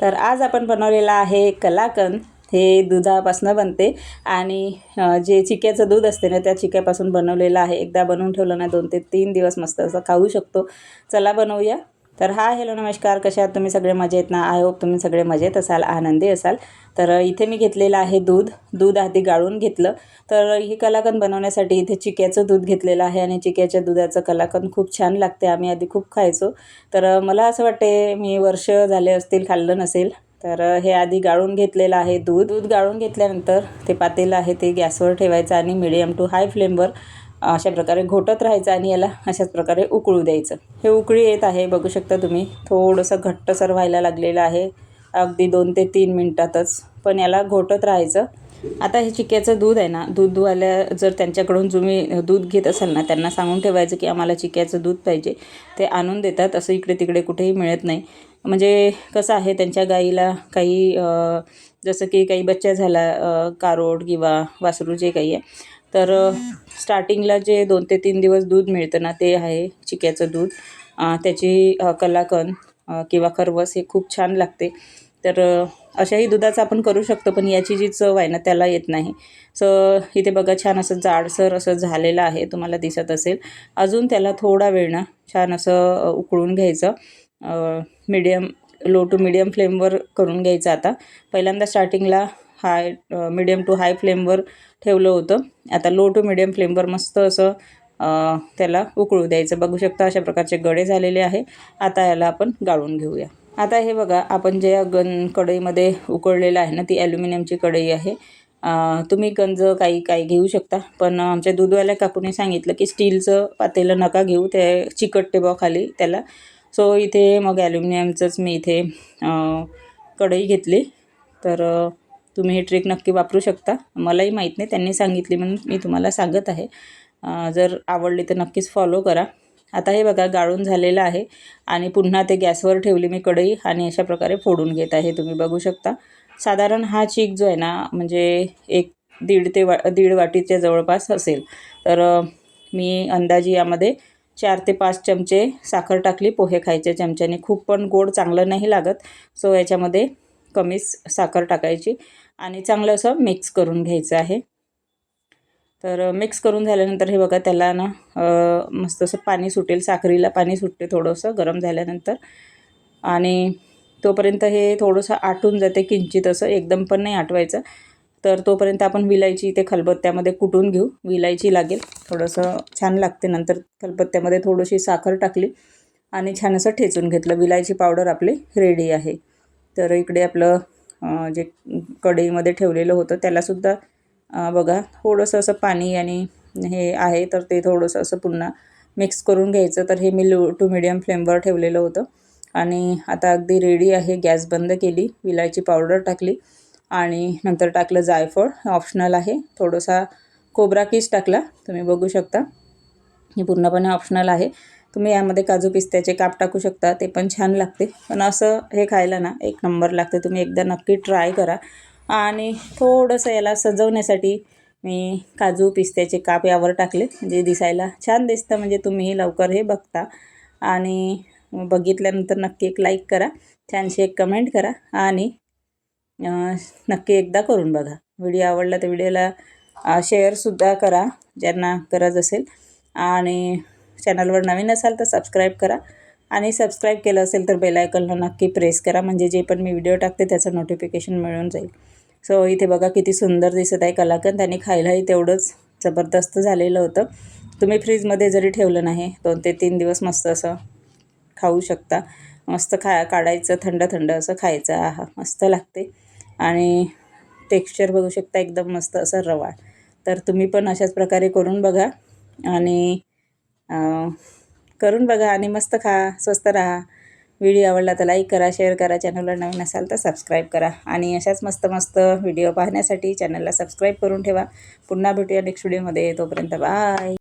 तर आज आपण बनवलेला आहे कलाकंद. हे दुधापासून बनते आणि जे चिक्याचं दूध असते ना त्या चिक्यापासून बनवलेलं आहे. एकदा बनवून ठेवलं ना दोन ते तीन दिवस मस्त असं खाऊ शकतो. चला बनवूया. तर हा हॅलो नमस्कार कशा आहात? तुम्ही सगळे मजेत ना? आय होप तुम्ही सगळे मजेत असाल आनंदी असाल. तर इथे मी घेतलेलं आहे दूध दूध आधी गाळून घेतलं. तर ही कलाकंद बनवण्यासाठी इथे चिक्याचं दूध घेतलेलं आहे आणि चिक्याच्या दुधाचं कलाकंद खूप छान लागते. आम्ही आधी खूप खायचो. तर मला असं वाटते मी वर्ष झाले असतील खाल्लं नसेल तर हे आधी गाळून घेतलेलं आहे दूध. दूध गाळून घेतल्यानंतर ते पातेलं आहे ते गॅसवर ठेवायचं आणि मिडियम टू हाय फ्लेमवर अशा प्रकारे घोटत राहायचं आणि याला अशाच प्रकारे उकळू द्यायचं. हे उकळी येत आहे बघू शकता तुम्ही. थोडंसं घट्टसर व्हायला लागलेलं आहे. अगदी दोन ते तीन मिनटातच. पण याला घोटत राहायचं. आता हे चिक्याचं दूध आहे ना दूध धुवायला जर त्यांच्याकडून तुम्ही दूध घेत असाल ना त्यांना सांगून ठेवायचं की आम्हाला चिक्याचं दूध पाहिजे. ते आणून देतात असं इकडे तिकडे कुठेही मिळत नाही. म्हणजे कसं आहे त्यांच्या गाईला काही जसं की काही बच्चा झाला कारोड किंवा वासरू जे काही आहे तर स्टार्टिंगला जे दोन ते तीन दिवस दूध मिळतं ना ते आहे चिक्याचं दूध. त्याची कलाकंद किंवा खरवस हे खूप छान लागते. तर अशाही दुधाचं आपण करू शकतो पण याची जी चव आहे ना त्याला येत नाही. सो इथे बघा छान असं जाडसर असं झालेलं आहे तुम्हाला दिसत असेल. अजून त्याला थोडा वेळ ना छान असं उकळून घ्यायचं. मीडियम लो टू मिडियम फ्लेमवर करून घ्यायचं आता. पहिल्यांदा स्टार्टिंगला हाय मिडियम टू हाय फ्लेमवर ठेवलं होतं. आता लो टू मिडियम फ्लेमवर मस्त असं त्याला उकळू द्यायचं. बघू शकता अशा प्रकारचे गडे झालेले आहे. आता याला आपण गाळून घेऊया. आता हे बघा आपण जे गण कढईमध्ये उकळलेलं आहे ना ती ॲल्युमिनियमची कढई आहे. तुम्ही गंज काही काही घेऊ शकता. पण आमच्या दूधवाल्या काकूने सांगितलं की स्टीलचं पातेलं नका घेऊ. ते चिकट टेबाखाली खाली त्याला. सो इथे मग ॲल्युमिनियमचंच मी इथे कढई घेतली. तर तुम्ही ही ट्रिक नक्की वापरू शकता. मलाही माहीत नाही त्यांनी सांगितली म्हणून मी तुम्हाला सांगत आहे. जर आवडली तर नक्कीच फॉलो करा. आता हे बघा गाळून झालेलं आहे आणि पुन्हा ते गॅसवर ठेवली मी कढई आणि अशा प्रकारे फोडून घेत आहे. तुम्ही बघू शकता. साधारण हा चीक जो आहे ना म्हणजे एक दीड ते वा दीड वाटीच्या जवळपास असेल. तर मी अंदाजे यामध्ये चार ते पाच चमचे साखर टाकली पोहे खायच्या चमच्याने. खूप पण गोड चांगलं नाही लागत. सो याच्यामध्ये कमीच साखर टाकायची. आणि चांगलं असं मिक्स करून घ्यायचं आहे. तर मिक्स करून झाल्यानंतर हे बघा त्याला ना मस्त असं पाणी सुटेल साखरीला पाणी सुटते थोडंसं गरम झाल्यानंतर. आणि तोपर्यंत हे थोडंसं आटून जाते किंचित असं एकदम पण नाही आटवायचं. तर तोपर्यंत आपण विलायची इथे खलबत्त्यामध्ये कुटून घेऊ. विलायची लागेल. थोडंसं छान लागते नंतर खलबत्त्यामध्ये थोडीशी साखर टाकली आणि छान असं ठेचून घेतलं. विलायची पावडर आपली रेडी आहे. तर इकडे आपलं जे कढईमध्ये ठेवलेलं होतं त्यालासुद्धा बघा थोडंसं असं पाणी आणि हे आहे तर ते थोडंसं असं पुन्हा मिक्स करून घ्यायचं. तर हे मी लो टू मिडियम फ्लेमवर ठेवलेलं होतं. आणि आता अगदी रेडी आहे गॅस बंद केली विलायची पावडर टाकली आणि नंतर टाकलं जायफळ ऑप्शनल आहे. थोडासा खोबरा किस टाकला तुम्ही बघू शकता. हे पूर्णपणे ऑप्शनल आहे. तुम्ही यामध्ये काजू पिस्त्याचे काप टाकू शकता ते पण छान लागते. पण असं हे खायला ना एक नंबर लागते. तुम्ही एकदा नक्की ट्राय करा. आणि थोडंसं याला सजवण्यासाठी मी काजू पिस्त्याचे काप यावर टाकले. म्हणजे दिसायला छान दिसतं. म्हणजे तुम्ही लवकर हे बघता. आणि बघितल्यानंतर नक्की एक लाईक करा. छानशी एक कमेंट करा. आणि नक्की एकदा करून बघा. व्हिडिओ आवडला तर व्हिडिओला शेअरसुद्धा करा. ज्यांना गरज असेल. आणि चॅनलवर नवीन असाल तर सबस्क्राईब करा. आणि सबस्क्राईब केलं असेल तर बेल नक्की प्रेस करा. म्हणजे जे पण मी व्हिडिओ टाकते त्याचं नोटिफिकेशन मिळून जाईल. सो इथे बघा किती सुंदर दिसत आहे कलाकंद आणि खायलाही तेवढंच जबरदस्त झालेलं होतं. तुम्ही फ्रीजमध्ये जरी ठेवलं नाही दोन ते तीन दिवस मस्त असं खाऊ शकता. मस्त खा काढायचं थंड थंड असं खायचं. आहा मस्त लागते. आणि टेक्स्चर बघू शकता एकदम मस्त असं रवाळ तर तुम्ही पण अशाच प्रकारे करून बघा. आणि करून बघा आणि मस्त खा स्वस्त राहा. व्हिडिओ आवडला तर लाईक करा शेअर करा. चॅनलला नवीन असाल तर सबस्क्राईब करा. आणि अशाच मस्त मस्त व्हिडिओ पाहण्यासाठी चॅनलला सबस्क्राईब करून ठेवा. पुन्हा भेटूया नेक्स्ट व्हिडिओमध्ये तोपर्यंत बाय